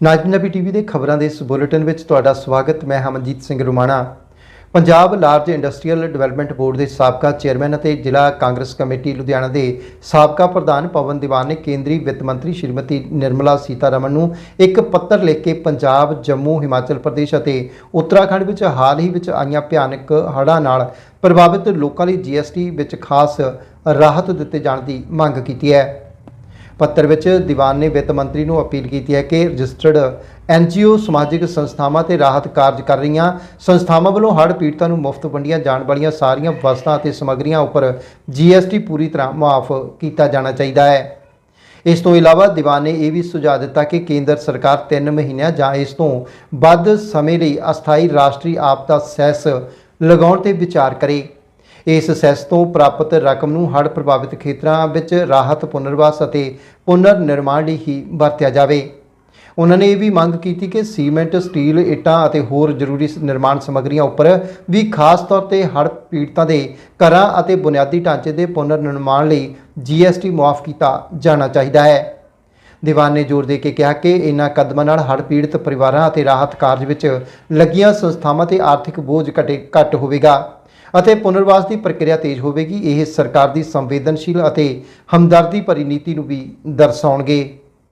ਨਾਜ Punjabi TV ਦੇ ਖਬਰਾਂ ਦੇ ਇਸ ਬੁਲੇਟਿਨ ਵਿੱਚ ਤੁਹਾਡਾ ਸਵਾਗਤ, ਮੈਂ Hamanjit Singh Rumana. Punjab large industrial development board ਦੇ ਸਾਬਕਾ ਚੇਅਰਮੈਨ ਅਤੇ ਜ਼ਿਲ੍ਹਾ ਕਾਂਗਰਸ ਕਮੇਟੀ ਲੁਧਿਆਣਾ ਦੇ ਸਾਬਕਾ ਪ੍ਰਧਾਨ ਪਵਨ ਦੀਵਾਨ ਨੇ ਕੇਂਦਰੀ ਵਿੱਤ ਮੰਤਰੀ ਸ਼੍ਰੀਮਤੀ ਨਿਰਮਲਾ ਸੀਤਾਰਮਨ ਨੂੰ ਇੱਕ ਪੱਤਰ ਲਿਖ ਕੇ ਪੰਜਾਬ, ਜੰਮੂ, ਹਿਮਾਚਲ ਪ੍ਰਦੇਸ਼ ਅਤੇ ਉੱਤਰਾਖੰਡ ਵਿੱਚ ਹਾਲ ਹੀ ਵਿੱਚ ਆਈਆਂ ਭਿਆਨਕ ਹੜ੍ਹਾਂ ਨਾਲ ਪ੍ਰਭਾਵਿਤ ਲੋਕਾਂ ਲਈ ਜੀਐਸਟੀ ਵਿੱਚ ਖਾਸ ਰਾਹਤ ਦਿੱਤੇ ਜਾਣ ਦੀ ਮੰਗ ਕੀਤੀ ਹੈ। ਪੱਤਰ ਵਿੱਚ ਦੀਵਾਨ ਨੇ ਵਿੱਤ ਮੰਤਰੀ ਨੂੰ ਅਪੀਲ ਕੀਤੀ ਹੈ ਕਿ ਰਜਿਸਟਰਡ ਐਨਜੀਓ ਸਮਾਜਿਕ ਸੰਸਥਾਵਾਂ ਤੇ ਰਾਹਤ ਕਾਰਜ ਕਰ ਰਹੀਆਂ ਸੰਸਥਾਵਾਂ ਵੱਲੋਂ ਹੜ੍ਹ ਪੀੜਤਾਂ ਨੂੰ ਮੁਫਤ ਵੰਡੀਆਂ ਜਾਣ ਵਾਲੀਆਂ ਸਾਰੀਆਂ ਵਸਤਾਂ ਅਤੇ ਸਮੱਗਰੀਆਂ ਉੱਪਰ ਜੀਐਸਟੀ ਪੂਰੀ ਤਰ੍ਹਾਂ ਮੁਆਫ ਕੀਤਾ ਜਾਣਾ ਚਾਹੀਦਾ ਹੈ। ਇਸ ਤੋਂ ਇਲਾਵਾ ਦੀਵਾਨ ਨੇ ਇਹ ਵੀ ਸੁਝਾਅ ਦਿੱਤਾ ਕਿ ਕੇਂਦਰ ਸਰਕਾਰ 3 ਮਹੀਨਿਆਂ ਜਾਂ ਇਸ ਤੋਂ ਵੱਧ ਸਮੇਂ ਲਈ ਅਸਥਾਈ ਰਾਸ਼ਟਰੀ ਆਪਦਾ ਸੈਸ ਲਗਾਉਣ ਤੇ ਵਿਚਾਰ ਕਰੇ। ਇਸ ਸੈਸ ਤੋਂ ਪ੍ਰਾਪਤ ਰਕਮ ਨੂੰ ਹੜ੍ਹ ਪ੍ਰਭਾਵਿਤ ਖੇਤਰਾਂ ਵਿੱਚ ਰਾਹਤ, ਪੁਨਰਵਾਸ ਅਤੇ ਪੁਨਰ ਨਿਰਮਾਣ ਲਈ ਹੀ ਵਰਤਿਆ ਜਾਵੇ। ਉਹਨਾਂ ਨੇ ਇਹ ਵੀ ਮੰਗ ਕੀਤੀ ਕਿ ਸੀਮੈਂਟ, ਸਟੀਲ ਇੱਟਾਂ ਅਤੇ ਹੋਰ ਜ਼ਰੂਰੀ ਨਿਰਮਾਣ ਸਮੱਗਰੀਆਂ ਉੱਪਰ ਵੀ ਖਾਸ ਤੌਰ ਤੇ ਹੜ੍ਹ ਪੀੜਤਾਂ ਦੇ ਘਰਾਂ ਅਤੇ ਬੁਨਿਆਦੀ ਢਾਂਚੇ ਦੇ ਪੁਨਰ ਨਿਰਮਾਣ ਲਈ ਜੀਐਸਟੀ ਮੁਆਫ ਕੀਤਾ ਜਾਣਾ ਚਾਹੀਦਾ ਹੈ। ਦੀਵਾਨ ਨੇ ਜ਼ੋਰ ਦੇ ਕੇ ਕਿਹਾ ਕਿ ਇਨ੍ਹਾਂ ਕਦਮਾਂ ਨਾਲ ਹੜ੍ਹ ਪੀੜਤ ਪਰਿਵਾਰਾਂ ਅਤੇ ਰਾਹਤ ਕਾਰਜ ਵਿੱਚ ਲੱਗੀਆਂ ਸੰਸਥਾਵਾਂ ਤੇ ਆਰਥਿਕ ਬੋਝ ਘਟੇ, ਘੱਟ ਹੋਵੇਗਾ। ਅਤੇ ਪੁਨਰਵਾਸ ਦੀ ਪ੍ਰਕਿਰਿਆ ਤੇਜ਼ ਹੋਵੇਗੀ। ਇਹ ਸਰਕਾਰ ਦੀ ਸੰਵੇਦਨਸ਼ੀਲ ਅਤੇ ਹਮਦਰਦੀ ਭਰੀ ਨੀਤੀ ਨੂੰ ਵੀ ਦਰਸਾਉਣਗੇ।